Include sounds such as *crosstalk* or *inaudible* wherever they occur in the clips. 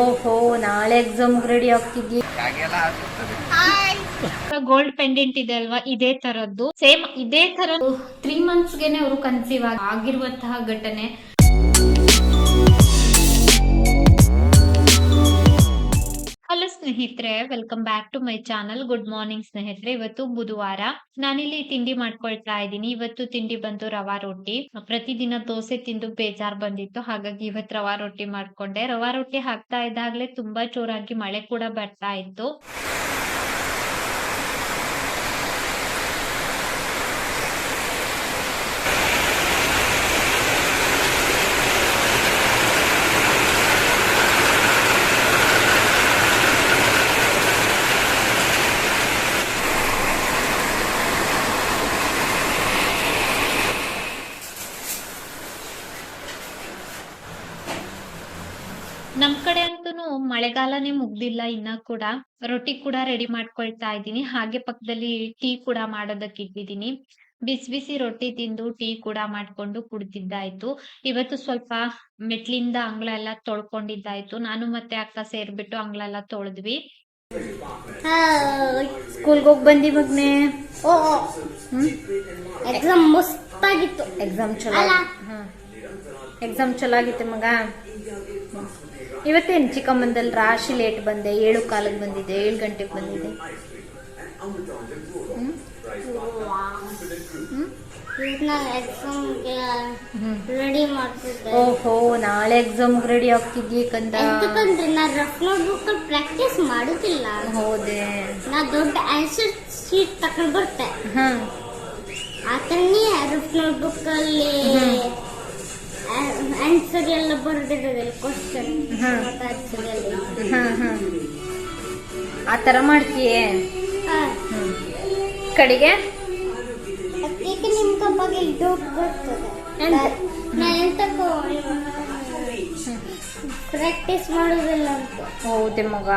ಓಹೋ ನಾಳೆ exam ready ಆಗ್ತಿದ್ವಿ ಗೋಲ್ಡ್ ಪೆಂಡೆಂಟ್ ಇದೆ ಅಲ್ವಾ? ಇದೇ ತರದ್ದು. ಸೇಮ್ ಇದೇ ತರ ತ್ರೀ ಮಂತ್ಸ್ ಗೆನೆ ಅವರು ಕನ್ಸೀವ್ ಆಗಿರುವಂತಹ ಘಟನೆ. ಹಲೋ ಸ್ನೇಹಿತರೆ welcome back to my channel good morning ಸ್ನೇಹಿತರೆ, ಇವತ್ತು ಬುಧವಾರ. ನಾನಿಲ್ಲಿ ತಿಂಡಿ ಮಾಡ್ಕೊಳ್ತಾ ಇದ್ದೀನಿ. ಇವತ್ತು ತಿಂಡಿ ಬಂದು ರವಾ ರೊಟ್ಟಿ. ಪ್ರತಿದಿನ ದೋಸೆ ತಿಂದು ಬೇಜಾರ್ ಬಂದಿತ್ತು. ಹಾಗಾಗಿ ಇವತ್ತು ರವಾ ರೊಟ್ಟಿ ಮಾಡ್ಕೊಂಡೆ. ರವಾ ರೊಟ್ಟಿ ಹಾಕ್ತಾ ಇದ್ದಾಗ್ಲೇ ತುಂಬಾ ಜೋರಾಗಿ ಮಳೆ ಕೂಡ ಬರ್ತಾ ಇತ್ತು ನಮ್ ಕಡೆ ಅಂತೂ ಮಳೆಗಾಲನೇ ಮುಗ್ದಿಲ್ಲ ಇನ್ನ ಕೂಡ. ರೊಟ್ಟಿ ಕೂಡ ರೆಡಿ ಮಾಡ್ಕೊಳ್ತಾ ಇದ್ದೀನಿ. ಹಾಗೆ ಪಕ್ಕದಲ್ಲಿ ಟೀ ಕೂಡ ಮಾಡೋದಕ್ಕೆ ಇಟ್ಟಿದ್ದೀನಿ ಬಿಸಿ ಬಿಸಿ ರೊಟ್ಟಿ ತಿಂದು ಟೀ ಕೂಡ ಮಾಡ್ಕೊಂಡು ಕುಡ್ದಿದ್ದಾಯ್ತು. ಇವತ್ತು ಸ್ವಲ್ಪ ಮೆಟ್ಲಿಂದ ಅಂಗ್ಳ ಎಲ್ಲ ತೊಳ್ಕೊಂಡಿದ್ದಾಯ್ತು. ನಾನು ಮತ್ತೆ ಅಕ್ಕ ಸೇರ್ಬಿಟ್ಟು ಅಂಗ್ಳ ಎಲ್ಲ ತೊಳೆದ್ವಿ. ಸ್ಕೂಲ್ಗೆ ಹೋಗಿ ಬಂದಿ ಮಗ್ನೆ. ಓ ಎಕ್ಸಾಮ್ ಮಸ್ತಾಗಿತ್ತು. ಎಕ್ಸಾಮ್ ಚಲೋ. ಎಕ್ಸಾಮ್ ಚಲೋ ಆಗಿತ್ತು ಮಗ. ಇವತ್ತೇನು ಚಿಕ್ಕಮ್ಮಂದಲ್ಲಿ ರಾಶಿ ಲೇಟ್ ಬಂದೆ ಏಳು ಕಾಲಕ್ಕೆ ಬಂದಿದೆ ಏಳು ಗಂಟೆಗೆ ಬಂದಿದೆ? ಓಹೋ ನಾಳೆ ಎಕ್ಸಾಮ್ ರೆಡಿ ಆಗ್ತಿದ್ದಿ ಕಂದ? ಎಂತಕಂದ್ರೆ? ನಾನು ರಫ್ ನೋಟ್ಬುಕ್ ಪ್ರಾಕ್ಟೀಸ್ ಮಾಡುತ್ತಿಲ್ಲ ಹೌದೇ. ನಾ ದೊಡ್ಡ ಆನ್ಸರ್ ಶೀಟ್ ತಕೊಂಡ್ ಬರ್ತೆ. ಹಾ. ಆ ಥರನೇ ರಫ್ ನೋಟ್ಬುಕ್ ಅಲ್ಲಿ ಆನ್ಸರ್ ಎಲ್ಲ ಬರ್ದಿರೋದಿಲ್ಲ ಕ್ವಶನ್ ಆ ಥರ ಮಾಡ್ತೀಯೇ. ಕಡೆಗೆ? ಅದಕ್ಕೆ ನಿಮ್ಗೆ ಬಗ್ಗೆ ಡೌಟ್ ಬರ್ತದೆ. ಎಂತ? ಎಂತಕ್ಕೂ ಪ್ರಾಕ್ಟೀಸ್ ಮಾಡೋದಿಲ್ಲ ಅಂತ. ಹೌದೇ ಮಗ.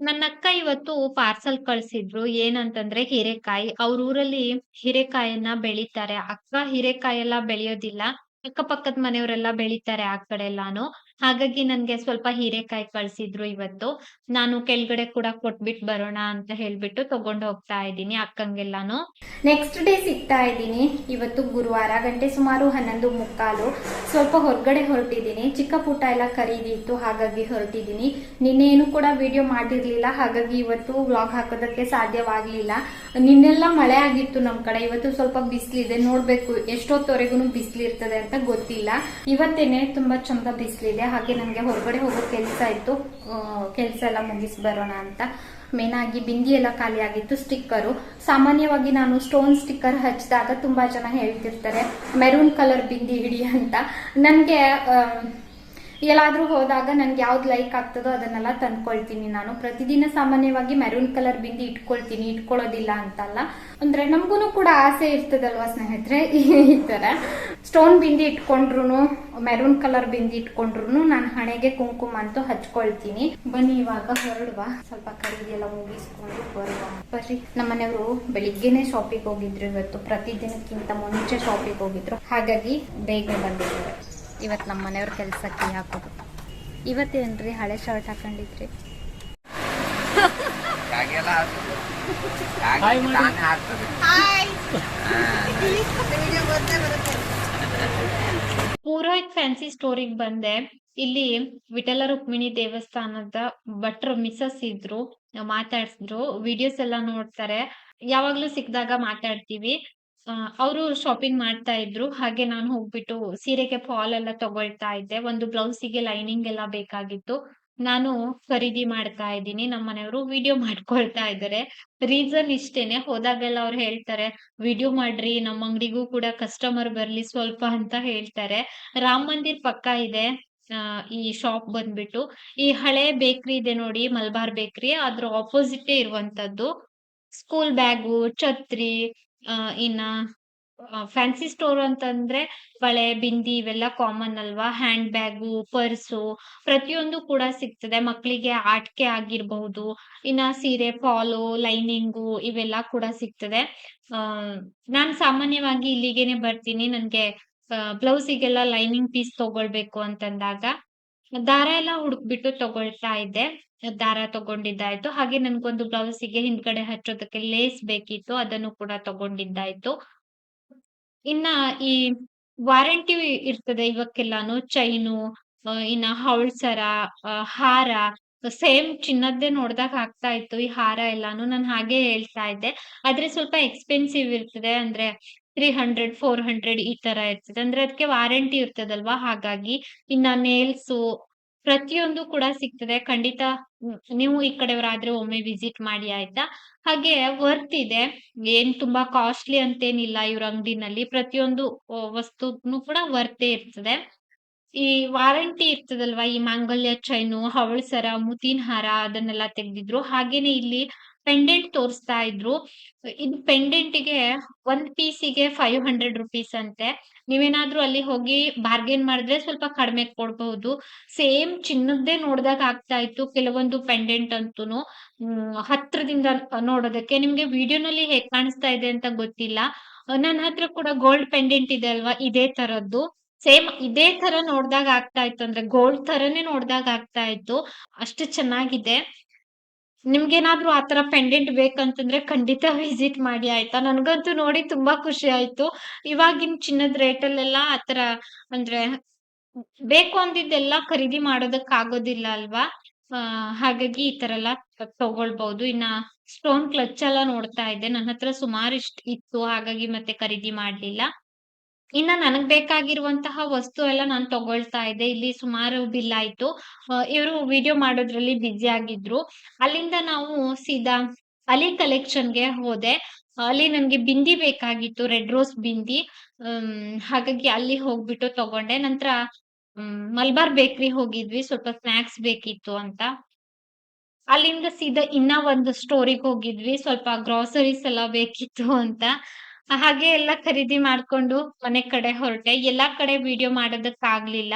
ನನ್ನ ಅಕ್ಕ ಇವತ್ತು ಪಾರ್ಸಲ್ ಕಳ್ಸಿದ್ರು. ಏನಂತಂದ್ರೆ ಹೀರೆಕಾಯಿ. ಅವ್ರ ಊರಲ್ಲಿ ಹೀರೆಕಾಯನ್ನ ಬೆಳಿತಾರೆ. ಅಕ್ಕ ಹೀರೆಕಾಯಿ ಎಲ್ಲ ಬೆಳೆಯೋದಿಲ್ಲ. ಅಕ್ಕಪಕ್ಕದ ಮನೆಯವರೆಲ್ಲ ಬೆಳಿತಾರೆ ಆ ಕಡೆ ಎಲ್ಲಾನು. ಹಾಗಾಗಿ ನನ್ಗೆ ಸ್ವಲ್ಪ ಹೀರೆಕಾಯಿ ಕಳ್ಸಿದ್ರು ಇವತ್ತು. ನಾನು ಕೆಳಗಡೆ ಕೂಡ ಕೊಟ್ಬಿಟ್ ಬರೋಣ ಅಂತ ಹೇಳ್ಬಿಟ್ಟು ತಗೊಂಡ್ ಹೋಗ್ತಾ ಇದ್ದೀನಿ ಅಕ್ಕಂಗೆಲ್ಲಾನು. ನೆಕ್ಸ್ಟ್ ಡೇ ಸಿಗ್ತಾ ಇದ್ದೀನಿ. ಇವತ್ತು ಗುರುವಾರ ಗಂಟೆ ಸುಮಾರು ಹನ್ನೊಂದು ಮುಕ್ಕಾಲು. ಸ್ವಲ್ಪ ಹೊರಗಡೆ ಹೊರಟಿದ್ದೀನಿ. ಚಿಕ್ಕ ಪುಟ್ಟ ಎಲ್ಲ ಖರೀದಿ ಇತ್ತು ಹಾಗಾಗಿ ಹೊರಟಿದ್ದೀನಿ. ನಿನ್ನೇನು ಕೂಡ ವಿಡಿಯೋ ಮಾಡಿರ್ಲಿಲ್ಲ ಹಾಗಾಗಿ ಇವತ್ತು ವ್ಲಾಗ್ ಹಾಕೋದಕ್ಕೆ ಸಾಧ್ಯವಾಗ್ಲಿಲ್ಲ. ನಿನ್ನೆಲ್ಲ ಮಳೆ ಆಗಿತ್ತು ನಮ್ ಕಡೆ. ಇವತ್ತು ಸ್ವಲ್ಪ ಬಿಸಿಲಿದೆ. ನೋಡ್ಬೇಕು ಎಷ್ಟೊತ್ತವರೆಗೂ ಬಿಸಿಲಿರ್ತದೆ ಅಂತ ಗೊತ್ತಿಲ್ಲ. ಇವತ್ತೇನೆ ತುಂಬಾ ಚಂದ ಬಿಸಿಲಿದೆ. ಹಾಗೆ ನನಗೆ ಹೊರಗಡೆ ಹೋಗೋ ಕೆಲಸ ಇತ್ತು. ಕೆಲಸ ಎಲ್ಲ ಮುಗಿಸಿ ಬರೋಣ ಅಂತ. ಮೇನ್ ಆಗಿ ಬಿಂದಿ ಎಲ್ಲ ಖಾಲಿ ಆಗಿತ್ತು, ಸ್ಟಿಕ್ಕರು. ಸಾಮಾನ್ಯವಾಗಿ ನಾನು ಸ್ಟೋನ್ ಸ್ಟಿಕ್ಕರ್ ಹಚ್ಚಿದಾಗ ತುಂಬಾ ಜನ ಹೇಳ್ತಿರ್ತಾರೆ, ಮೆರೂನ್ ಕಲರ್ ಬಿಂದಿ ಹಿಡಿ ಅಂತ. ನನಗೆ ಎಲ್ಲಾದ್ರೂ ಹೋದಾಗ ನನ್ಗೆ ಯಾವ್ದು ಲೈಕ್ ಆಗ್ತದೋ ಅದನ್ನೆಲ್ಲ ತಂದ್ಕೊಳ್ತೀನಿ ನಾನು. ಪ್ರತಿದಿನ ಸಾಮಾನ್ಯವಾಗಿ ಮೆರೂನ್ ಕಲರ್ ಬಿಂದಿ ಇಟ್ಕೊಳ್ತೀನಿ, ಇಟ್ಕೊಳ್ಳೋದಿಲ್ಲ ಅಂತಲ್ಲ. ಅಂದ್ರೆ ನಮಗೂ ಕೂಡ ಆಸೆ ಇರ್ತದಲ್ವಾ ಸ್ನೇಹಿತರೆ? ಈ ತರ ಸ್ಟೋನ್ ಬಿಂದಿ ಇಟ್ಕೊಂಡ್ರು ಮೆರೂನ್ ಕಲರ್ ಬಿಂದಿ ಇಟ್ಕೊಂಡ್ರು ನಾನು ಹಣೆಗೆ ಕುಂಕುಮ ಅಂತೂ ಹಚ್ಕೊಳ್ತೀನಿ. ಬನ್ನಿ ಇವಾಗ ಹೊರಡುವ. ಸ್ವಲ್ಪ ಖರೀದಿ ಎಲ್ಲ ಮುಗಿಸ್ಕೊಂಡು ಬರುವ ಬರ್ರಿ. ನಮ್ಮನೆಯವರು ಬೆಳಿಗ್ಗೆನೆ ಶಾಪಿಗೆ ಹೋಗಿದ್ರು ಇವತ್ತು. ಪ್ರತಿದಿನಕ್ಕಿಂತ ಮುಂಚೆ ಶಾಪಿಗೆ ಹೋಗಿದ್ರು. ಹಾಗಾಗಿ ಬೇಗ ಬಂದಿದ್ದಾರೆ. ಇವತ್ತು ನಮ್ಮ ಮನೆಯವ್ರ ಕೆಲಸಕ್ಕೆ ಹಾಕೋದು. ಇವತ್ತೇನ್ರಿ ಹಳೆ ಶರ್ಟ್ ಹಾಕೊಂಡಿದ್ರಿ. ಪುರೋಹಿತ್ ಫ್ಯಾನ್ಸಿ ಸ್ಟೋರಿಗೆ ಬಂದೆ. ಇಲ್ಲಿ ವಿಠಲ ರುಕ್ಮಿಣಿ ದೇವಸ್ಥಾನದ ಭಟ್ರು ಮಿಸಸ್ ಇದ್ರು ಮಾತಾಡ್ಸಿದ್ರು ವಿಡಿಯೋಸ್ ಎಲ್ಲ ನೋಡ್ತಾರೆ. ಯಾವಾಗ್ಲೂ ಸಿಕ್ಕಿದಾಗ ಮಾತಾಡ್ತೀವಿ. ಅವರು ಶಾಪಿಂಗ್ ಮಾಡ್ತಾ ಇದ್ರು. ಹಾಗೆ ನಾನು ಹೋಗ್ಬಿಟ್ಟು ಸೀರೆಗೆ ಫಾಲ್ ಎಲ್ಲ ತಗೊಳ್ತಾ ಇದ್ದೆ. ಒಂದು ಬ್ಲೌಸಿಗೆ ಲೈನಿಂಗ್ ಎಲ್ಲ ಬೇಕಾಗಿತ್ತು. ನಾನು ಖರೀದಿ ಮಾಡ್ತಾ ಇದ್ದೀನಿ. ನಮ್ಮ ಮನೆಯವರು ವಿಡಿಯೋ *laughs* ಮಾಡ್ಕೊಳ್ತಾ ಇದ್ದಾರೆ. ರೀಸನ್ ಇಷ್ಟೇನೆ. ಹೋದಾಗೆಲ್ಲ ಅವ್ರು ಹೇಳ್ತಾರೆ ವಿಡಿಯೋ ಮಾಡ್ರಿ. ನಮ್ಮ ಅಂಗಡಿಗೂ ಕೂಡ ಕಸ್ಟಮರ್ ಬರ್ಲಿ ಸ್ವಲ್ಪ ಅಂತ ಹೇಳ್ತಾರೆ. ರಾಮ್ ಮಂದಿರ್ ಪಕ್ಕ ಇದೆ ಈ ಶಾಪ್ ಬಂದ್ಬಿಟ್ಟು. ಈ ಹಳೆ ಬೇಕ್ರಿ ಇದೆ ನೋಡಿ, ಮಲ್ಬಾರ್ ಬೇಕ್ರಿ ಅದ್ರ ಆಪೋಸಿಟ್ ಇರುವಂತದ್ದು. ಸ್ಕೂಲ್ ಬ್ಯಾಗು ಛತ್ರಿ ಇನ್ನ ಫ್ಯಾನ್ಸಿ ಸ್ಟೋರ್ ಅಂತಂದ್ರೆ ಬಳೆ, ಬಿಂದಿ ಇವೆಲ್ಲ ಕಾಮನ್ ಅಲ್ವಾ? ಹ್ಯಾಂಡ್ ಬ್ಯಾಗು ಪರ್ಸು ಪ್ರತಿಯೊಂದು ಕೂಡ ಸಿಗ್ತದೆ. ಮಕ್ಕಳಿಗೆ ಆಟಿಕೆ ಆಗಿರ್ಬಹುದು. ಇನ್ನ ಸೀರೆ ಫಾಲು ಲೈನಿಂಗು ಇವೆಲ್ಲ ಕೂಡ ಸಿಗ್ತದೆ. ನಾನ್ ಸಾಮಾನ್ಯವಾಗಿ ಇಲ್ಲಿಗೇನೆ ಬರ್ತೀನಿ. ನನ್ಗೆ ಬ್ಲೌಸಿಗೆಲ್ಲ ಲೈನಿಂಗ್ ಪೀಸ್ ತಗೊಳ್ಬೇಕು ಅಂತಂದಾಗ. ದಾರ ಎಲ್ಲ ಹುಡುಕ್ಬಿಟ್ಟು ತಗೊಳ್ತಾ ಇದ್ದೆ. ದಾರ ತಗೊಂಡಿದ್ದಾಯ್ತು. ಹಾಗೆ ನನ್ಗೊಂದು ಬ್ಲೌಸಿಗೆ ಹಿಂದ್ಗಡೆ ಹಚ್ಚೋದಕ್ಕೆ ಲೇಸ್ ಬೇಕಿತ್ತು. ಅದನ್ನು ಕೂಡ ತಗೊಂಡಿದ್ದಾಯ್ತು. ಇನ್ನ ಈ ವಾರಂಟಿ ಇರ್ತದೆ ಇವಕ್ಕೆಲ್ಲಾನು ಚೈನು, ಇನ್ನ ಹೌಳ್ಸರ ಹಾರ ಸೇಮ್ ಚಿನ್ನದ್ದೇ ನೋಡ್ದಾಗ ಆಗ್ತಾ ಇತ್ತು ಈ ಹಾರ ಎಲ್ಲಾನು. ನಾನ್ ಹಾಗೆ ಹೇಳ್ತಾ ಇದ್ದೆ. ಆದ್ರೆ ಸ್ವಲ್ಪ ಎಕ್ಸ್‌ಪೆನ್ಸಿವ್ ಇರ್ತದೆ. ಅಂದ್ರೆ 300, 400 ಈ ತರ ಇರ್ತದೆ. ಅಂದ್ರೆ ಅದಕ್ಕೆ ವಾರಂಟಿ ಇರ್ತದಲ್ವಾ ಹಾಗಾಗಿ. ಇನ್ನ ನೇಲ್ಸು ಪ್ರತಿಯೊಂದು ಕೂಡ ಸಿಗ್ತದೆ. ಖಂಡಿತ ನೀವು ಈ ಕಡೆಯವರಾದ್ರೆ ಒಮ್ಮೆ ವಿಸಿಟ್ ಮಾಡಿ ಆಯ್ತಾ? ಹಾಗೆ ವರ್ತ್ ಇದೆ. ಏನ್ ತುಂಬಾ ಕಾಸ್ಟ್ಲಿ ಅಂತೇನಿಲ್ಲ ಇವ್ರ ಅಂಗಡಿನಲ್ಲಿ. ಪ್ರತಿಯೊಂದು ವಸ್ತುನು ಕೂಡ ವರ್ತೇ ಇರ್ತದೆ. ಈ ವಾರಂಟಿ ಇರ್ತದಲ್ವಾ ಈ ಮಾಂಗಲ್ಯ ಚೈನು, ಹವಳ್ಸರ ಸರ, ಮುತ್ತಿನ ಹಾರ ಅದನ್ನೆಲ್ಲ ತೆಗ್ದಿದ್ರು. ಹಾಗೇನೆ ಇಲ್ಲಿ ಪೆಂಡೆಂಟ್ ತೋರಿಸ್ತಾ ಇದ್ರು. ಇದು ಪೆಂಡೆಂಟಿಗೆ ಒಂದ್ ಪೀಸಿಗೆ 500 ರೂಪೀಸ್ ಅಂತೆ. ನೀವೇನಾದ್ರೂ ಅಲ್ಲಿ ಹೋಗಿ ಬಾರ್ಗೇನ್ ಮಾಡಿದ್ರೆ ಸ್ವಲ್ಪ ಕಡಿಮೆ ಕೊಡ್ಬಹುದು. ಸೇಮ್ ಚಿನ್ನದ್ದೇ ನೋಡ್ದಾಗ ಆಗ್ತಾ ಇತ್ತು ಕೆಲವೊಂದು ಪೆಂಡೆಂಟ್ ಅಂತೂ ಹತ್ರದಿಂದ ನೋಡೋದಕ್ಕೆ. ನಿಮ್ಗೆ ವಿಡಿಯೋನಲ್ಲಿ ಹೇಗ್ ಕಾಣಿಸ್ತಾ ಇದೆ ಅಂತ ಗೊತ್ತಿಲ್ಲ. ನನ್ನ ನನ್ ಹತ್ರ ಕೂಡ ಗೋಲ್ಡ್ ಪೆಂಡೆಂಟ್ ಇದೆ ಅಲ್ವಾ ಇದೇ ತರದ್ದು. ಸೇಮ್ ಇದೇ ತರ ನೋಡ್ದಾಗ ಆಗ್ತಾ ಇತ್ತು. ಅಂದ್ರೆ ಗೋಲ್ಡ್ ತರನೇ ನೋಡ್ದಾಗ ಆಗ್ತಾ ಇತ್ತು. ಅಷ್ಟು ಚೆನ್ನಾಗಿದೆ. ನಿಮ್ಗೇನಾದ್ರೂ ಆ ತರ ಪೆಂಡೆಂಟ್ ಬೇಕಂತಂದ್ರೆ ಖಂಡಿತ ವಿಸಿಟ್ ಮಾಡಿ, ಆಯ್ತಾ? ನನ್ಗಂತೂ ನೋಡಿ ತುಂಬಾ ಖುಷಿ ಆಯ್ತು. ಇವಾಗಿನ್ ಚಿನ್ನದ ರೇಟಲ್ಲೆಲ್ಲ ಆ ತರ ಅಂದ್ರೆ ಬೇಕು ಅಂದಿದ್ದೆಲ್ಲ ಖರೀದಿ ಮಾಡೋದಕ್ ಆಗೋದಿಲ್ಲ ಅಲ್ವಾ? ಹಾಗಾಗಿ ಈ ತರ ಎಲ್ಲ ತಗೊಳ್ಬಹುದು. ಇನ್ನ ಸ್ಟೋನ್ ಕ್ಲಚ್ ಎಲ್ಲ ನೋಡ್ತಾ ಇದ್ದೆ. ನನ್ನ ಹತ್ರ ಸುಮಾರಿಷ್ಟ್ ಇತ್ತು. ಹಾಗಾಗಿ ಮತ್ತೆ ಖರೀದಿ ಮಾಡ್ಲಿಲ್ಲ. ಇನ್ನ ನನಗ್ ಬೇಕಾಗಿರುವಂತಹ ವಸ್ತು ಎಲ್ಲ ನಾನ್ ತಗೊಳ್ತಾ ಇದ್ದೆ. ಇಲ್ಲಿ ಸುಮಾರು ಬಿಲ್ ಆಯ್ತು. ಇವರು ವಿಡಿಯೋ ಮಾಡೋದ್ರಲ್ಲಿ ಬ್ಯುಸಿ ಆಗಿದ್ರು. ಅಲ್ಲಿಂದ ನಾವು ಸೀದಾ ಅಲಿ ಕಲೆಕ್ಷನ್‌ಗೆ ಹೋದೆ. ಅಲ್ಲಿ ನನ್ಗೆ ಬಿಂದಿ ಬೇಕಾಗಿತ್ತು. Red rose bindi. ಹಾಗಾಗಿ ಅಲ್ಲಿ ಹೋಗ್ಬಿಟ್ಟು ತಗೊಂಡೆ. ನಂತರ ಮಲ್ಬಾರ್ ಬೇಕರಿ ಹೋಗಿದ್ವಿ. ಸ್ವಲ್ಪ ಸ್ನಾಕ್ಸ್ ಬೇಕಿತ್ತು ಅಂತ. ಅಲ್ಲಿಂದ ಸೀದಾ ಇನ್ನ ಒಂದು ಸ್ಟೋರಿಗೆ ಹೋಗಿದ್ವಿ. ಸ್ವಲ್ಪ ಗ್ರಾಸರೀಸ್ ಎಲ್ಲ ಬೇಕಿತ್ತು ಅಂತ. ಹಾಗೆ ಎಲ್ಲ ಖರೀದಿ ಮಾಡ್ಕೊಂಡು ಮನೆ ಕಡೆ ಹೊರಟೆ. ಎಲ್ಲಾ ಕಡೆ ವಿಡಿಯೋ ಮಾಡೋದಕ್ಕಾಗ್ಲಿಲ್ಲ.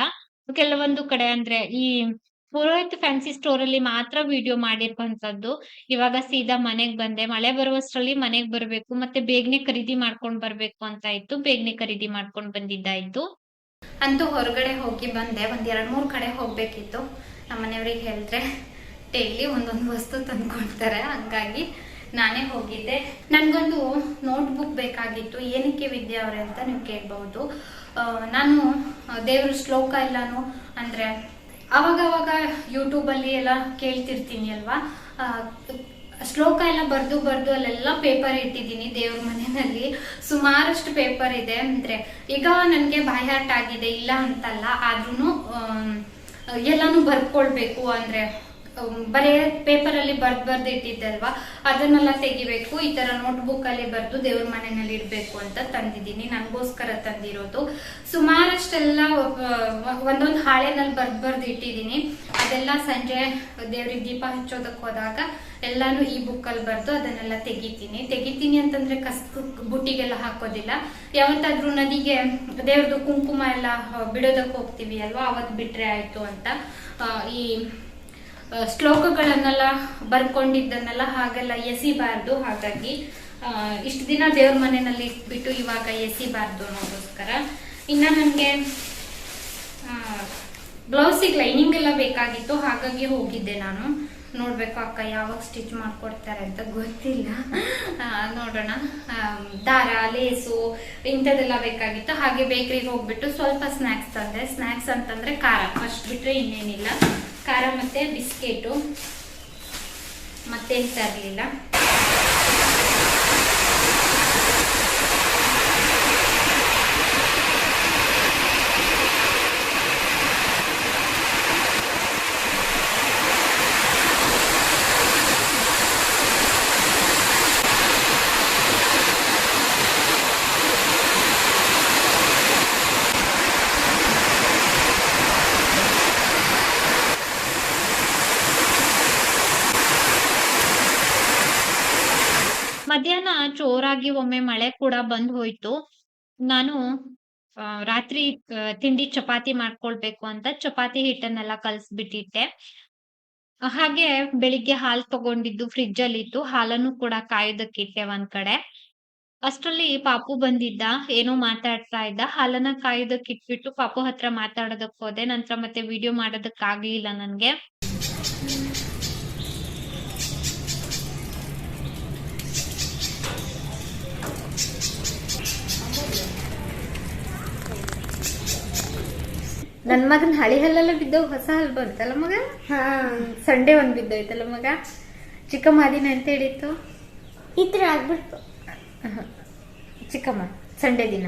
ಕೆಲವೊಂದು ಕಡೆ ಅಂದ್ರೆ ಈ ಪುರೋಹಿತ್ ಫ್ಯಾನ್ಸಿ ಸ್ಟೋರ್ ಅಲ್ಲಿ ಮಾತ್ರ ವಿಡಿಯೋ ಮಾಡಿರುವಂತದ್ದು. ಇವಾಗ ಸೀದಾ ಮನೆಗ್ ಬಂದೆ. ಮಳೆ ಬರುವಷ್ಟರಲ್ಲಿ ಮನೆಗ್ ಬರ್ಬೇಕು. ಮತ್ತೆ ಬೇಗನೆ ಖರೀದಿ ಮಾಡ್ಕೊಂಡ್ ಬರ್ಬೇಕು ಅಂತ ಇತ್ತು. ಬೇಗನೆ ಖರೀದಿ ಮಾಡ್ಕೊಂಡ್ ಬಂದಿದ್ದಾಯ್ತು. ಅಂತೂ ಹೊರಗಡೆ ಹೋಗಿ ಬಂದೆ. ಒಂದ್ ಎರಡ್ ಮೂರ್ ಕಡೆ ಹೋಗ್ಬೇಕಿತ್ತು. ನಮ್ಮನೆಯವ್ರಿಗೆ ಹೇಳಿದ್ರೆ, ಡೈಲಿ ಒಂದೊಂದು ವಸ್ತು ತಂದ್ಕೊಡ್ತಾರೆ. ಹಂಗಾಗಿ ನಾನೇ ಹೋಗಿದ್ದೆ. ನನಗೊಂದು ನೋಟ್‌ಬುಕ್ ಬೇಕಾಗಿತ್ತು. ಏನಕ್ಕೆ ವಿದ್ಯಾ ಅವ್ರೆ ಅಂತ ನೀವು ಕೇಳ್ಬಹುದು. ನಾನು ದೇವ್ರ ಶ್ಲೋಕ ಎಲ್ಲಾನು ಅಂದ್ರೆ ಅವಾಗವಾಗ ಯೂಟ್ಯೂಬಲ್ಲಿ ಎಲ್ಲ ಕೇಳ್ತಿರ್ತೀನಿ ಅಲ್ವಾ? ಶ್ಲೋಕ ಎಲ್ಲ ಬರ್ದು ಬರ್ದು ಅಲ್ಲೆಲ್ಲ ಪೇಪರ್ ಇಟ್ಟಿದ್ದೀನಿ ದೇವ್ರ ಮನೆಯಲ್ಲಿ. ಸುಮಾರಷ್ಟು ಪೇಪರ್ ಇದೆ. ಅಂದ್ರೆ ಈಗ ನನಗೆ ಬಾಯ್ಹಾರ್ಟ್ ಹಾರ್ಟ್ ಆಗಿದೆ, ಇಲ್ಲ ಅಂತಲ್ಲ. ಆದ್ರೂ ಎಲ್ಲಾನು ಬರ್ಕೊಳ್ಬೇಕು ಅಂದ್ರೆ ಬರೇ ಪೇಪರಲ್ಲಿ ಬರ್ದ್ ಬರ್ದ್ ಇಟ್ಟಿದ್ದಲ್ವಾ ಅದನ್ನೆಲ್ಲ ತೆಗಿಬೇಕು. ಈ ತರ ನೋಟ್‌ಬುಕ್ ಅಲ್ಲಿ ಬರ್ದು ದೇವ್ರ ಮನೆಯಲ್ಲಿ ಇಡ್ಬೇಕು ಅಂತ ತಂದಿದ್ದೀನಿ. ನನಗೋಸ್ಕರ ತಂದಿರೋದು. ಸುಮಾರಷ್ಟೆಲ್ಲ ಒಂದೊಂದು ಹಾಳೆನಲ್ಲಿ ಬರ್ದ್ ಬರ್ದ್ ಇಟ್ಟಿದ್ದೀನಿ. ಅದೆಲ್ಲ ಸಂಜೆ ದೇವ್ರಿಗೆ ದೀಪ ಹಚ್ಚೋದಕ್ಕೆ ಹೋದಾಗ ಎಲ್ಲಾನು ಈ ಬುಕ್ಕಲ್ಲಿ ಬರ್ದು ಅದನ್ನೆಲ್ಲ ತೆಗಿತೀನಿ. ತೆಗಿತೀನಿ ಅಂತಂದ್ರೆ ಕಸ್, ಬುಟ್ಟಿಗೆಲ್ಲ ಹಾಕೋದಿಲ್ಲ. ಯಾವತ್ತಾದ್ರೂ ನದಿಗೆ ದೇವ್ರದ್ದು ಕುಂಕುಮ ಎಲ್ಲ ಬಿಡೋದಕ್ಕೆ ಹೋಗ್ತೀವಿ ಅಲ್ವಾ? ಅವತ್ ಬಿಟ್ರೆ ಆಯ್ತು ಅಂತ. ಈ ಶ್ಲೋಕಗಳನ್ನೆಲ್ಲ ಬರ್ಕೊಂಡಿದ್ದನ್ನೆಲ್ಲ ಹಾಗೆಲ್ಲ ಎಸಿಬಾರ್ದು. ಹಾಗಾಗಿ ಇಷ್ಟು ದಿನ ದೇವ್ರ ಮನೆಯಲ್ಲಿ ಇಟ್ಬಿಟ್ಟು ಇವಾಗ ಎಸಿಬಾರ್ದು ಅನ್ನೋದಕ್ಕೋಸ್ಕರ. ಇನ್ನ ನನ್ಗೆ ಬ್ಲೌಸಿಗೆ ಲೈನಿಂಗ್ ಎಲ್ಲ ಬೇಕಾಗಿತ್ತು. ಹಾಗಾಗಿ ಹೋಗಿದ್ದೆ ನಾನು. ನೋಡ್ಬೇಕು ಅಕ್ಕ ಯಾವಾಗ ಸ್ಟಿಚ್ ಮಾಡ್ಕೊಡ್ತಾರೆ ಅಂತ ಗೊತ್ತಿಲ್ಲ. ನೋಡೋಣ. ದಾರ, ಲೇಸು ಇಂಥದ್ದೆಲ್ಲ ಬೇಕಾಗಿತ್ತು. ಹಾಗೆ ಬೇಕರಿಗೆ ಹೋಗ್ಬಿಟ್ಟು ಸ್ವಲ್ಪ ಸ್ನಾಕ್ಸ್ ತಂದೆ. ಸ್ನಾಕ್ಸ್ ಅಂತಂದ್ರೆ ಖಾರ ಫಸ್ಟ್ ಬಿಟ್ರೆ ಇನ್ನೇನಿಲ್ಲ. ಖಾರ ಮತ್ತೆ ಬಿಸ್ಕೆಟು. ಮತ್ತೇನ್ ತರ್ಲಿಲ್ಲ. ಜೋರಾಗಿ ಒಮ್ಮೆ ಮಳೆ ಕೂಡ ಬಂದ್ ಹೋಯ್ತು. ನಾನು ರಾತ್ರಿ ತಿಂಡಿ ಚಪಾತಿ ಮಾಡ್ಕೊಳ್ಬೇಕು ಅಂತ ಚಪಾತಿ ಹಿಟ್ಟನ್ನೆಲ್ಲ ಕಲ್ಸ್ಬಿಟ್ಟಿದ್ದೆ ಹಾಗೆ ಬೆಳಿಗ್ಗೆ ಹಾಲ್ ತಗೊಂಡಿದ್ದು ಫ್ರಿಡ್ಜ್ ಅಲ್ಲಿ ಇತ್ತು. ಹಾಲನ್ನು ಕೂಡ ಕಾಯೋದಕ್ಕಿಟ್ಟೆ ಒಂದ್ ಕಡೆ. ಅಷ್ಟರಲ್ಲಿ ಪಾಪು ಬಂದಿದ್ದ, ಏನೋ ಮಾತಾಡ್ತಾ ಇದ್ದ ಹಾಲನ್ನ ಕಾಯೋದಕ್ಕಿಟ್ಬಿಟ್ಟು ಪಾಪು ಹತ್ರ ಮಾತಾಡೋದಕ್ ಹೋದೆ ನಂತರ ಮತ್ತೆ ವಿಡಿಯೋ ಮಾಡೋದಕ್ ಆಗ್ಲಿಲ್ಲ ನನ್ಗೆ ನನ್ ಮಗನ್ ಹಳಿ ಹಲ್ಲೆಲ್ಲ ಬಿದ್ದವ್ ಹೊಸ ಹಲ್ ಬಂತಲ್ಲ ಮಗ? ಹಾ. ಸಂಡೆ ಒಂದ್ ಬಿದ್ದೋಯ್ತಲ್ಲ ಮಗ? ಚಿಕ್ಕಮ್ಮ ಅದಿನ ಅಂತ ಹೇಳಿತ್ತು? ಈ ತರ ಆಗ್ಬಿಡ್ತು ಚಿಕ್ಕಮ್ಮ ಸಂಡೆ ದಿನ.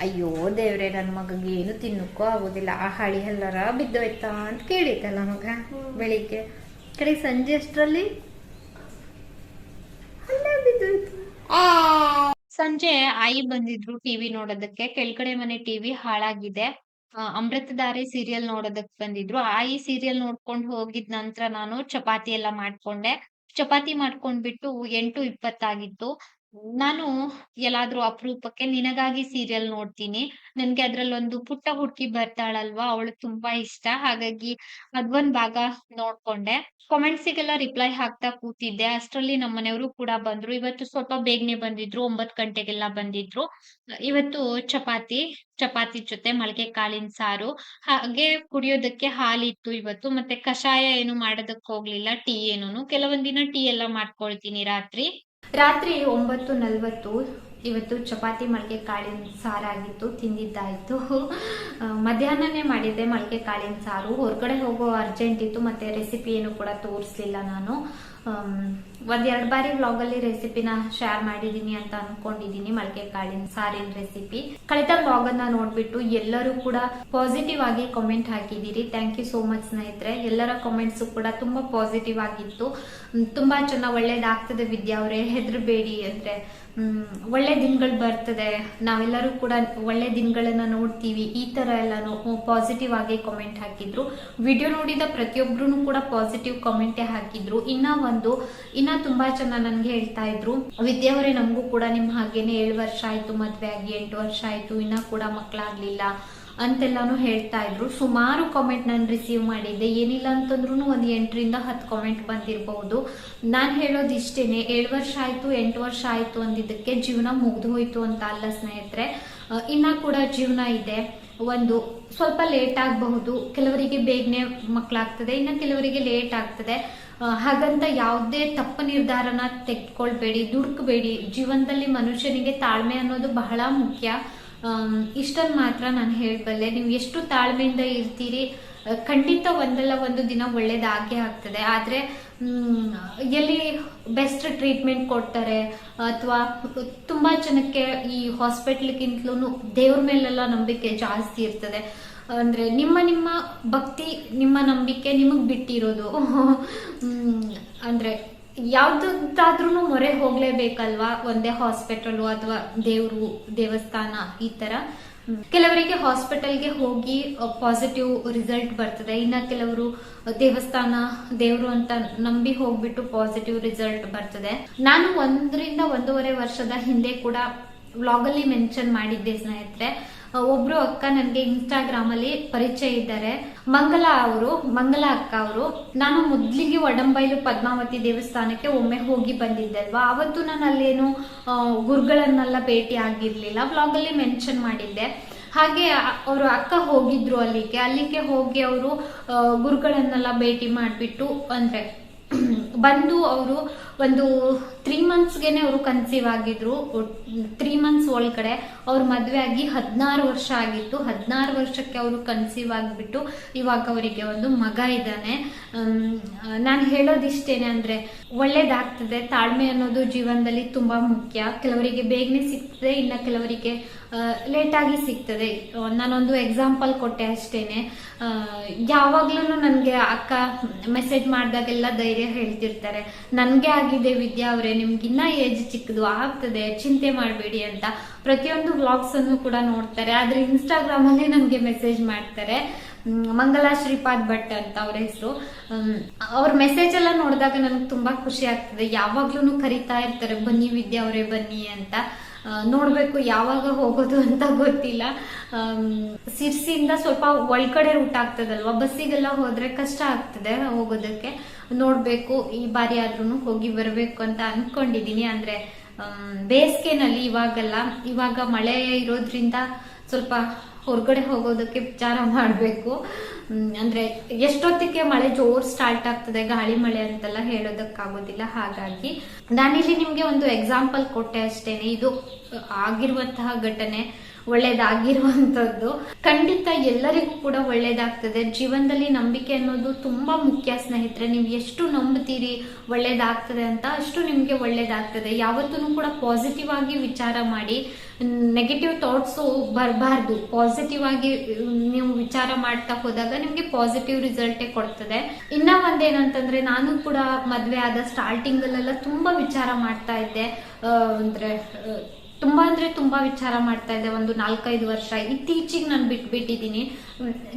ಅಯ್ಯೋ ದೇವ್ರೆ ನನ್ ಮಗಗೆ ಏನು ತಿನ್ನಕ್ಕೂ ಆಗೋದಿಲ್ಲ. ಆ ಹಳಿ ಹಲ್ಲರ ಬಿದ್ದೋಯ್ತಾ ಅಂತ ಕೇಳಿತ್ತಲ್ಲ ಮಗ ಬೆಳಿಗ್ಗೆ. ಕಡೆ ಸಂಜೆ ಅಷ್ಟ್ರಲ್ಲಿ? ಹಲ್ಲ ಬಿದ್ದೋಯ್ತು. ಸಂಜೆ ಆಯಿ ಬಂದಿದ್ರು ಟಿವಿ ನೋಡೋದಕ್ಕೆ. ಕೆಳಗಡೆ ಮನೆ ಟಿವಿ ಹಾಳಾಗಿದೆ. ಆ, ಅಮೃತಧಾರೆ ಸೀರಿಯಲ್ ನೋಡೋದಕ್ ಬಂದಿದ್ರು. ಆ ಈ ಸೀರಿಯಲ್ ನೋಡ್ಕೊಂಡ್ ಹೋಗಿದ್ ನಂತರ ನಾನು ಚಪಾತಿ ಎಲ್ಲ ಮಾಡ್ಕೊಂಡೆ. ಚಪಾತಿ ಮಾಡ್ಕೊಂಡ್ಬಿಟ್ಟು ಎಂಟು ಇಪ್ಪತ್ತಾಗಿತ್ತು. ನಾನು ಎಲ್ಲಾದ್ರೂ ಅಪರೂಪಕ್ಕೆ ನಿನಗಾಗಿ ಸೀರಿಯಲ್ ನೋಡ್ತೀನಿ. ನನ್ಗೆ ಅದ್ರಲ್ಲೊಂದು ಪುಟ್ಟ ಹುಡ್ಗಿ ಬರ್ತಾಳಲ್ವಾ? ಅವಳು ತುಂಬಾ ಇಷ್ಟ. ಹಾಗಾಗಿ ಅದೊಂದ್ ಭಾಗ ನೋಡ್ಕೊಂಡೆ. ಕಾಮೆಂಟ್ಸಿಗೆಲ್ಲ ರಿಪ್ಲೈ ಹಾಕ್ತಾ ಕೂತಿದ್ದೆ. ಅಷ್ಟ್ರಲ್ಲಿ ನಮ್ಮ ಮನೆಯವರು ಕೂಡ ಬಂದ್ರು. ಇವತ್ತು ಸ್ವಲ್ಪ ಬೇಗನೆ ಬಂದಿದ್ರು. ಒಂಬತ್ ಗಂಟೆಗೆಲ್ಲ ಬಂದಿದ್ರು. ಇವತ್ತು ಚಪಾತಿ ಚಪಾತಿ ಜೊತೆ ಮಳಿಗೆ ಕಾಳಿನ ಸಾರು. ಹಾಗೆ ಕುಡಿಯೋದಕ್ಕೆ ಹಾಲಿತ್ತು ಇವತ್ತು. ಮತ್ತೆ ಕಷಾಯ ಏನು ಮಾಡೋದಕ್ ಹೋಗ್ಲಿಲ್ಲ. ಟೀ ಏನೂನು. ಕೆಲವೊಂದಿನ ದಿನ ಟೀ ಎಲ್ಲ ಮಾಡ್ಕೊಳ್ತೀನಿ ರಾತ್ರಿ. ರಾತ್ರಿ ಒಂಬತ್ತು ನಲ್ವತ್ತು ಇವತ್ತು ಚಪಾತಿ ಮಳಕೆ ಕಾಳಿನ ಸಾರಾಗಿತ್ತು, ತಿಂದಿದ್ದಾಯ್ತು. ಮಧ್ಯಾಹ್ನನೇ ಮಾಡಿದ್ದೆ ಮೊಳಕೆ ಕಾಳಿನ ಸಾರು. ಹೊರಗಡೆ ಹೋಗೋ ಅರ್ಜೆಂಟ್ ಇತ್ತು, ಮತ್ತೆ ರೆಸಿಪಿ ಏನು ಕೂಡ ತೋರಿಸ್ಲಿಲ್ಲ ನಾನು. ಒಂದೆರಡು ಬಾರಿ ವ್ಲಾಗಲ್ಲಿ ರೆಸಿಪಿನ ಶೇರ್ ಮಾಡಿದೀನಿ ಅಂತ ಅನ್ಕೊಂಡಿದೀನಿ ಮಳಕೆ ಕಾಳಿನ ಸಾರಿನ ರೆಸಿಪಿ ಕಳೆದ ವ್ಲಾಗ್ ಅನ್ನ ನೋಡ್ಬಿಟ್ಟು ಎಲ್ಲರೂ ಕೂಡ ಪಾಸಿಟಿವ್ ಆಗಿ ಕಾಮೆಂಟ್ ಹಾಕಿದ್ದೀರಿ. ಥ್ಯಾಂಕ್ ಯು ಸೋ ಮಚ್ ಸ್ನೇಹಿತರೆ. ಎಲ್ಲರ ಕಮೆಂಟ್ಸ್ ಕೂಡ ತುಂಬಾ ಪಾಸಿಟಿವ್ ಆಗಿತ್ತು. ತುಂಬಾ ಚೆನ್ನಾಗಿ ಒಳ್ಳೇದಾಗ್ತದೆ ವಿದ್ಯಾ ಅವರೇ. ಹೆದರ್ಬೇಡಿ ಅಂದ್ರೆ. ಒಳ್ಳೆ ದಿನಗಳು ಬರ್ತದೆ. ನಾವೆಲ್ಲರೂ ಕೂಡ ಒಳ್ಳೆ ದಿನಗಳನ್ನ ನೋಡ್ತೀವಿ. ಈ ತರ ಎಲ್ಲಾನು ಪಾಸಿಟಿವ್ ಆಗಿ ಕಾಮೆಂಟ್ ಹಾಕಿದ್ರು. ವಿಡಿಯೋ ನೋಡಿದ ಪ್ರತಿಯೊಬ್ರು ಕೂಡ ಪಾಸಿಟಿವ್ ಕಾಮೆಂಟೇ ಹಾಕಿದ್ರು. ಇನ್ನ ಒಂದು, ಇನ್ನ ತುಂಬಾ ಜನ ನನ್ಗೆ ಹೇಳ್ತಾ ಇದ್ರು. ವಿದ್ಯಾವರೇ ನಮಗೂ ಕೂಡ ನಿಮ್ ಹಾಗೇನೆ ಏಳು ವರ್ಷ ಆಯ್ತು, ಮದ್ವೆ ಆಗಿ ಎಂಟು ವರ್ಷ ಆಯ್ತು. ಇನ್ನ ಕೂಡ ಮಕ್ಕಳಾಗ್ಲಿಲ್ಲ ಅಂತೆಲ್ಲಾನು ಹೇಳ್ತಾ ಇದ್ರು. ಸುಮಾರು ಕಾಮೆಂಟ್ ನಾನು ರಿಸೀವ್ ಮಾಡಿದ್ದೆ. ಏನಿಲ್ಲ ಅಂತಂದ್ರೂ ಒಂದು ಎಂಟರಿಂದ ಹತ್ತು ಕಾಮೆಂಟ್ ಬಂದಿರಬಹುದು ನಾನು ಹೇಳೋದು ಇಷ್ಟೇನೆ ಏಳು ವರ್ಷ ಆಯ್ತು, ಎಂಟು ವರ್ಷ ಆಯ್ತು ಅಂದಿದ್ದಕ್ಕೆ ಜೀವನ ಮುಗ್ದು ಹೋಯ್ತು ಅಂತ ಅಲ್ಲ ಸ್ನೇಹಿತರೆ. ಇನ್ನ ಕೂಡ ಜೀವನ ಇದೆ. ಒಂದು ಸ್ವಲ್ಪ ಲೇಟ್ ಆಗಬಹುದು. ಕೆಲವರಿಗೆ ಬೇಗನೆ ಮಕ್ಕಳಾಗ್ತದೆ ಇನ್ನು ಕೆಲವರಿಗೆ ಲೇಟ್ ಆಗ್ತದೆ. ಹಾಗಂತ ಯಾವುದೇ ತಪ್ಪು ನಿರ್ಧಾರನ ತೆಗೆದುಕೊಳ್ಬೇಡಿ ದುಡುಕಬೇಡಿ. ಜೀವನದಲ್ಲಿ ಮನುಷ್ಯನಿಗೆ ತಾಳ್ಮೆ ಅನ್ನೋದು ಬಹಳ ಮುಖ್ಯ. ಇಷ್ಟನ್ನ ಮಾತ್ರ ನಾನು ಹೇಳಬಲ್ಲೆ. ನೀವು ಎಷ್ಟು ತಾಳ್ಮೆಯಿಂದ ಇರ್ತೀರಿ ಖಂಡಿತ ಒಂದಲ್ಲ ಒಂದು ದಿನ ಒಳ್ಳೇದಾಗೇ ಆಗ್ತದೆ. ಆದ್ರೆ ಎಲ್ಲಿ ಬೆಸ್ಟ್ ಟ್ರೀಟ್ಮೆಂಟ್ ಕೊಡ್ತಾರೆ, ಅಥವಾ ತುಂಬಾ ಜನಕ್ಕೆ ಈ ಹಾಸ್ಪಿಟ್ಲ್ಗಿಂತಲೂ ದೇವ್ರ ಮೇಲೆಲ್ಲ ನಂಬಿಕೆ ಜಾಸ್ತಿ ಇರ್ತದೆ. ಅಂದ್ರೆ ನಿಮ್ಮ ನಿಮ್ಮ ಭಕ್ತಿ, ನಿಮ್ಮ ನಂಬಿಕೆ ನಿಮಗ್ ಬಿಟ್ಟಿರೋದು. *laughs* ಅಂದ್ರೆ ಯಾವ್ದಾದ್ರೂ ಮೊರೆ ಹೋಗ್ಲೇಬೇಕಲ್ವಾ? ಒಂದೇ ಹಾಸ್ಪಿಟಲ್ ಅಥವಾ ದೇವ್ರು, ದೇವಸ್ಥಾನ ಈ ತರ. ಕೆಲವರಿಗೆ ಹಾಸ್ಪಿಟಲ್ಗೆ ಹೋಗಿ ಪಾಸಿಟಿವ್ ರಿಸಲ್ಟ್ ಬರ್ತದೆ. ಇನ್ನ ಕೆಲವರು ದೇವಸ್ಥಾನ, ದೇವ್ರು ಅಂತ ನಂಬಿ ಹೋಗ್ಬಿಟ್ಟು ಪಾಸಿಟಿವ್ ರಿಸಲ್ಟ್ ಬರ್ತದೆ. ನಾನು ಒಂದರಿಂದ ಒಂದೂವರೆ ವರ್ಷದ ಹಿಂದೆ ಕೂಡ ವ್ಲಾಗಲ್ಲಿ ಮೆನ್ಷನ್ ಮಾಡಿದ್ದೆ, ಸ್ನೇಹಿತರೆ. ಒಬ್ರು ಅಕ್ಕ ನನಗೆ ಇನ್ಸ್ಟಾಗ್ರಾಮ್ ಅಲ್ಲಿ ಪರಿಚಯ ಇದ್ದಾರೆ. ಮಂಗಲ ಅವರು, ಮಂಗಲ ಅಕ್ಕ ಅವರು, ನಾನು ಮೊದ್ಲಿಗೆ ಒಡಂಬೈಲು ಪದ್ಮಾವತಿ ದೇವಸ್ಥಾನಕ್ಕೆ ಒಮ್ಮೆ ಹೋಗಿ ಬಂದಿದ್ದೆ ಅಲ್ವಾ? ಅವತ್ತು ನಾನು ಅಲ್ಲೇನು ಗುರುಗಳನ್ನೆಲ್ಲ ಭೇಟಿ ಆಗಿರ್ಲಿಲ್ಲ. ಬ್ಲಾಗ್ ಅಲ್ಲಿ ಮೆನ್ಷನ್ ಮಾಡಿದ್ದೆ. ಹಾಗೆ ಅವರು ಅಕ್ಕ ಹೋಗಿದ್ರು ಅಲ್ಲಿಗೆ. ಅಲ್ಲಿಗೆ ಹೋಗಿ ಅವರು ಗುರುಗಳನ್ನೆಲ್ಲ ಭೇಟಿ ಮಾಡಿಬಿಟ್ಟು ಅಂದ್ರೆ, ಬಂದು ಅವರು ಒಂದು ತ್ರೀ ಮಂತ್ಸ್ಗೆ ಅವರು ಕನ್ಸೀವ್ ಆಗಿದ್ರು. ತ್ರೀ ಮಂತ್ಸ್ ಒಳಗಡೆ ಅವ್ರ ಮದುವೆ ಆಗಿ ಹದಿನಾರು ವರ್ಷ ಆಗಿತ್ತು. ಹದಿನಾರು ವರ್ಷಕ್ಕೆ ಅವರು ಕನ್ಸೀವ್ ಆಗಿಬಿಟ್ಟು ಇವಾಗ ಅವರಿಗೆ ಒಂದು ಮಗ ಇದ್ದಾನೆ. ನಾನು ಹೇಳೋದಿಷ್ಟೇನೆ ಅಂದ್ರೆ ಒಳ್ಳೇದಾಗ್ತದೆ. ತಾಳ್ಮೆ ಅನ್ನೋದು ಜೀವನದಲ್ಲಿ ತುಂಬಾ ಮುಖ್ಯ. ಕೆಲವರಿಗೆ ಬೇಗನೆ ಸಿಗ್ತದೆ, ಇನ್ನ ಕೆಲವರಿಗೆ ಲೇಟಾಗಿ ಸಿಗ್ತದೆ. ನಾನೊಂದು ಎಕ್ಸಾಂಪಲ್ ಕೊಟ್ಟೆ ಅಷ್ಟೇನೆ. ಯಾವಾಗ್ಲೂ ನನಗೆ ಅಕ್ಕ ಮೆಸೇಜ್ ಮಾಡಿದಾಗೆಲ್ಲ ಧೈರ್ಯ ಹೇಳ್ತಿರ್ತಾರೆ. ನನ್ಗೆ ಆಗಿದೆ ವಿದ್ಯಾ ಅವರೇ ನಿಮ್ಗಿನ್ನ ಏಜ್ ಚಿಕ್ಕದು ಆಗ್ತದೆ, ಚಿಂತೆ ಮಾಡಬೇಡಿ ಅಂತ ಪ್ರತಿಯೊಂದು ವ್ಲಾಗ್ಸ್ ಅನ್ನು ಕೂಡ ನೋಡ್ತಾರೆ. ಆದ್ರೆ ಇನ್ಸ್ಟಾಗ್ರಾಮ್ ಅಲ್ಲಿ ನಮ್ಗೆ ಮೆಸೇಜ್ ಮಾಡ್ತಾರೆ. ಮಂಗಲಾ ಶ್ರೀಪಾದ್ ಭಟ್ ಅಂತ ಅವ್ರ ಹೆಸರು. ಅವ್ರ ಮೆಸೇಜ್ ಎಲ್ಲ ನೋಡಿದಾಗ ನನಗೆ ತುಂಬಾ ಖುಷಿ ಆಗ್ತದೆ. ಯಾವಾಗ್ಲೂ ಕರಿತಾ ಇರ್ತಾರೆ, ಬನ್ನಿ ವಿದ್ಯಾ ಅವರೇ, ಬನ್ನಿ ಅಂತ. ನೋಡ್ಬೇಕು ಯಾವಾಗ ಹೋಗೋದು ಅಂತ ಗೊತ್ತಿಲ್ಲ. ಸಿರ್ಸಿಯಿಂದ ಸ್ವಲ್ಪ ಒಳಗಡೆ ರೂಟ್ ಆಗ್ತದಲ್ವ? ಬಸ್ಸಿಗೆಲ್ಲ ಹೋದ್ರೆ ಕಷ್ಟ ಆಗ್ತದೆ ಹೋಗೋದಕ್ಕೆ. ನೋಡ್ಬೇಕು, ಈ ಬಾರಿ ಆದ್ರೂ ಹೋಗಿ ಬರಬೇಕು ಅಂತ ಅನ್ಕೊಂಡಿದೀನಿ. ಅಂದ್ರೆ ಬೇಸಿಗೆನಲ್ಲಿ ಇವಾಗಲ್ಲ. ಇವಾಗ ಮಳೆ ಇರೋದ್ರಿಂದ ಸ್ವಲ್ಪ ಹೊರಗಡೆ ಹೋಗೋದಕ್ಕೆ ವಿಚಾರ ಮಾಡಬೇಕು. ಅಂದ್ರೆ ಎಷ್ಟೊತ್ತಿಗೆ ಮಳೆ ಜೋರ್ ಸ್ಟಾರ್ಟ್ ಆಗ್ತದೆ, ಗಾಳಿ ಮಳೆ ಅಂತೆಲ್ಲ ಹೇಳೋದಕ್ಕಾಗೋದಿಲ್ಲ, ಹಾಗಾಗಿ. ನಾನಿಲ್ಲಿ ನಿಮ್ಗೆ ಒಂದು ಎಕ್ಸಾಂಪಲ್ ಕೊಟ್ಟೆ ಅಷ್ಟೇನೆ. ಇದು ಆಗಿರುವಂತಹ ಘಟನೆ. ಒಳ್ಳೇದಾಗಿರುವಂತದ್ದು ಖಂಡಿತ ಎಲ್ಲರಿಗೂ ಕೂಡ ಒಳ್ಳೇದಾಗ್ತದೆ. ಜೀವನದಲ್ಲಿ ನಂಬಿಕೆ ಅನ್ನೋದು ತುಂಬಾ ಮುಖ್ಯ ಸ್ನೇಹಿತರೆ. ನೀವು ಎಷ್ಟು ನಂಬ್ತೀರಿ ಒಳ್ಳೇದಾಗ್ತದೆ ಅಂತ ಅಷ್ಟು ನಿಮ್ಗೆ ಒಳ್ಳೇದಾಗ್ತದೆ. ಯಾವತ್ತೂ ಕೂಡ ಪಾಸಿಟಿವ್ ಆಗಿ ವಿಚಾರ ಮಾಡಿ ನೆಗೆಟಿವ್ ಥಾಟ್ಸು ಬರಬಾರ್ದು. ಪಾಸಿಟಿವ್ ಆಗಿ ನೀವು ವಿಚಾರ ಮಾಡ್ತಾ ಹೋದಾಗ ನಿಮ್ಗೆ ಪಾಸಿಟಿವ್ ರಿಸಲ್ಟೇ ಕೊಡ್ತದೆ. ಇನ್ನ ಒಂದೇನಂತಂದ್ರೆ ನಾನು ಕೂಡ ಮದ್ವೆ ಆದ ಸ್ಟಾರ್ಟಿಂಗ್ ಅಲ್ಲೆಲ್ಲ ತುಂಬಾ ವಿಚಾರ ಮಾಡ್ತಾ ಇದ್ದೆ. ಅಂದರೆ ತುಂಬಾ ಅಂದ್ರೆ ತುಂಬಾ ವಿಚಾರ ಮಾಡ್ತಾ ಇದ್ದೆ, ಒಂದು ನಾಲ್ಕೈದು ವರ್ಷ. ಇತ್ತೀಚೆಗೆ ನಾನು ಬಿಟ್ಬಿಟ್ಟಿದ್ದೀನಿ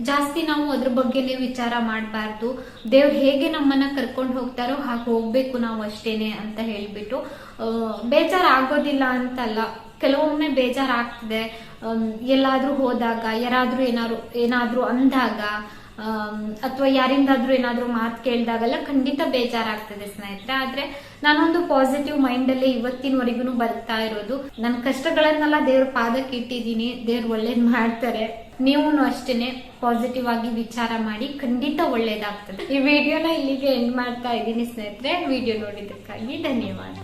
ಜಾಸ್ತಿ ನಾವು ಅದ್ರ ಬಗ್ಗೆನೇ ವಿಚಾರ ಮಾಡಬಾರ್ದು. ದೇವ್ರು ಹೇಗೆ ನಮ್ಮನ್ನ ಕರ್ಕೊಂಡು ಹೋಗ್ತಾರೋ ಹಾಗೆ ಹೋಗ್ಬೇಕು ನಾವು ಅಷ್ಟೇನೆ ಅಂತ ಹೇಳ್ಬಿಟ್ಟು. ಬೇಜಾರು ಬೇಜಾರ್ ಆಗೋದಿಲ್ಲ ಅಂತಲ್ಲ. ಕೆಲವೊಮ್ಮೆ ಬೇಜಾರಾಗ್ತಿದೆ. ಎಲ್ಲಾದ್ರೂ ಹೋದಾಗ, ಯಾರಾದ್ರೂ ಏನಾದ್ರು ಏನಾದ್ರೂ ಅಂದಾಗ ಅಥವಾ ಯಾರಿಂದಾದ್ರೂ ಏನಾದ್ರೂ ಮಾತು ಕೇಳಿದಾಗೆಲ್ಲ ಖಂಡಿತ ಬೇಜಾರಾಗ್ತದೆ ಸ್ನೇಹಿತರೆ. ಆದ್ರೆ ನಾನೊಂದು ಪಾಸಿಟಿವ್ ಮೈಂಡ್ ಅಲ್ಲಿ ಇವತ್ತಿನವರೆಗೂ ಬರ್ತಾ ಇರೋದು. ನನ್ನ ಕಷ್ಟಗಳನ್ನೆಲ್ಲ ದೇವ್ರ ಪಾದಕ್ಕೆ ಇಟ್ಟಿದ್ದೀನಿ. ದೇವ್ರು ಒಳ್ಳೇದ್ ಮಾಡ್ತಾರೆ. ನೀವು ಅಷ್ಟೇನೆ ಪಾಸಿಟಿವ್ ಆಗಿ ವಿಚಾರ ಮಾಡಿ ಖಂಡಿತ ಒಳ್ಳೇದಾಗ್ತದೆ. ಈ ವಿಡಿಯೋನ ಇಲ್ಲಿಗೆ ಎಂಡ್ ಮಾಡ್ತಾ ಇದ್ದೀನಿ ಸ್ನೇಹಿತರೆ. ವಿಡಿಯೋ ನೋಡಿದ್ದಕ್ಕಾಗಿ ಧನ್ಯವಾದ.